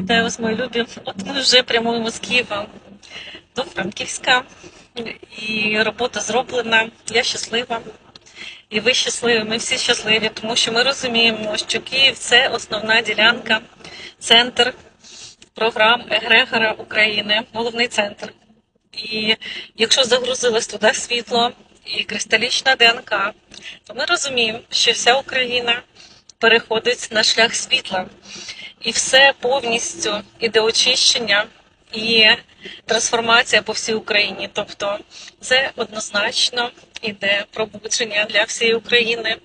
Вітаю вас, мої любі. От ми вже прямуємо з Києва до Франківська. І робота зроблена. Я щаслива. І ви щасливі, ми всі щасливі, тому що ми розуміємо, що Київ це основна ділянка, центр програм Егрегора України, головний центр. І якщо загрузилось туди світло і кристалічна ДНК, то ми розуміємо, що вся Україна переходить на шлях світла. І все повністю іде очищення і трансформація по всій Україні. Тобто це однозначно іде пробудження для всієї України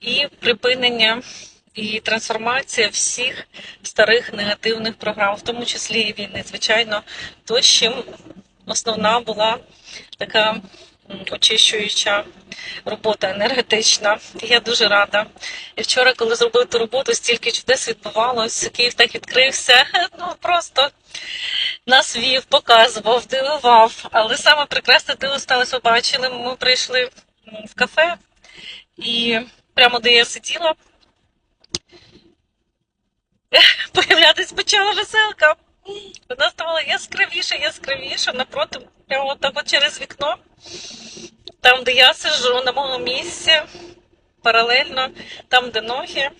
і припинення і трансформація всіх старих негативних програм, в тому числі і війни. Звичайно, то, чим основна була така очищуюча робота енергетична. Я дуже рада. І вчора, коли зробили ту роботу, стільки чудес відбувалось. Київ так відкрився. Ну просто нас вів, показував, дивував. Але саме прекрасне диво сталося, ви бачили. Ми прийшли в кафе, і прямо де я сиділа, появлятись почала веселка. Вона ставала яскравіше, яскравіше, напроти, прямо так через вікно, там, де я сиджу, на моєму місці, паралельно, там, де ноги.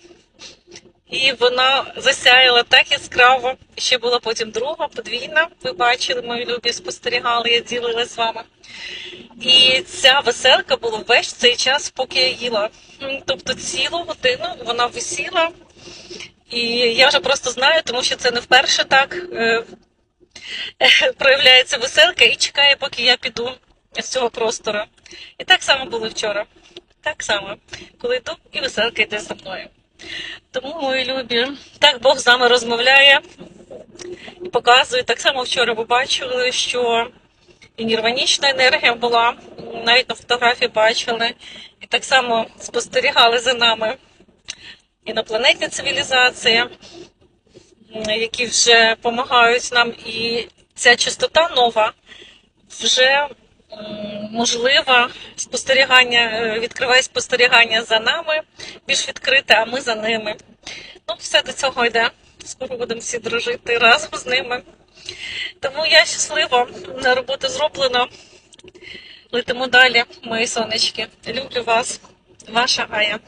І вона засяяла так яскраво. Ще була потім друга, подвійна. Ви бачили, мої любі спостерігали, я ділилася з вами. І ця веселка була весь цей час, поки я їла. Тобто цілу годину вона висіла. І я вже просто знаю, тому що це не вперше так е, проявляється веселка і чекає, поки я піду з цього простору. І так само було вчора. Так само, коли йду, і веселка йде за мною. Тому, мої любі, так Бог з нами розмовляє і показує. Так само вчора ви бачили, що і нірванічна енергія була, навіть на фотографії бачили, і так само спостерігали за нами інопланетні цивілізації, які вже допомагають нам, і ця частота нова вже можлива спостерігання, е, відкриває спостерігання за нами більш відкрите, а ми за ними. Ну, все до цього йде. Скоро будемо всі дружити разом з ними. Тому я щаслива, робота зроблена. Летимо далі, мої сонечки. Люблю вас, ваша Ая.